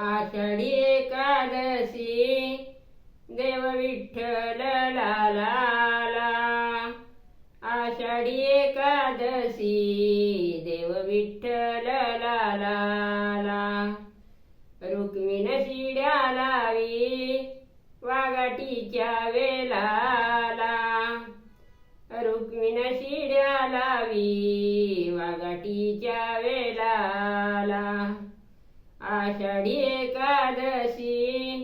आषाढी एकादशी देव विठ्ठल लाला आषाढी एकादशी देव विठ्ठल लाला रुक्मिण शिड्या लावी वाघाटीच्या वेलाला रुक्मिण शिड्या लावी वाघाटीच्या वेला. आषाढी एकादशी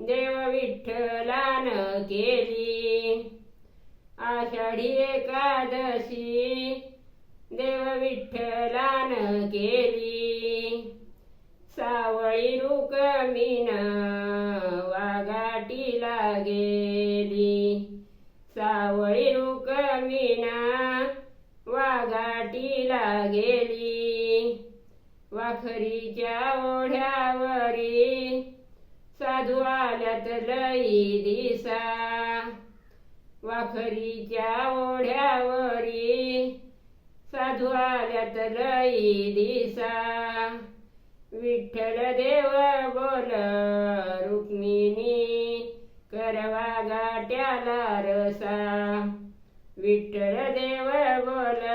देव विठ्ठलान केली. आषाढी एकादशी देव विठ्ठलान केली. सावळी रुकमीन वाघाटीला गेली. सावळी रुक्मिण वाघाटीला गेली. वाखरीच्या ओढ्यावरी साधू आल्यात लई दिसा. वाखरीच्या ओढ्यावरी साधू आल्यात लई दिसा. विठ्ठल देव बोल रुक्मिणी करवा गाट्याला रसा. विठ्ठल देव बोल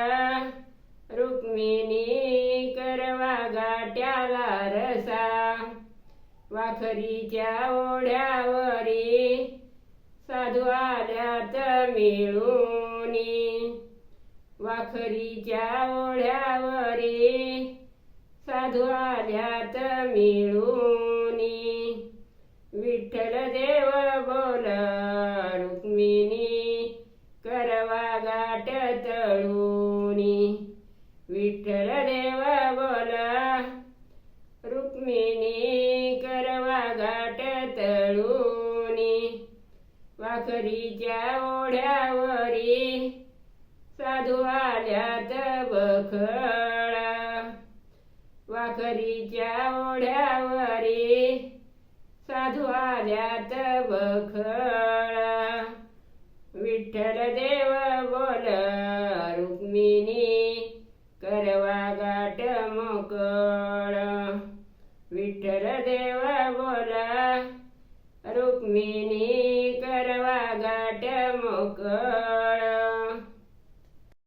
वाखरीच्या ओढ्यावरी साधू आल्यात मिळूनी वाखरीच्या ओढ्यावरी साधू आल्यात मिळूनी विठ्ठल देव बोल रुक्मिणी करवा गाठ तळूनी विठ्ठल देव बोल रुक्मिणी वाकरीच्या ओढ्यावरी साधू आल्यात बखळा वाखरीच्या ओढ्यावरी साधू आल्यात बखळा विठ्ठल देव बोल रुक्मिणी करवा गाठ मोकळ. विठ्ठल देव बोला रुक्मिणी good.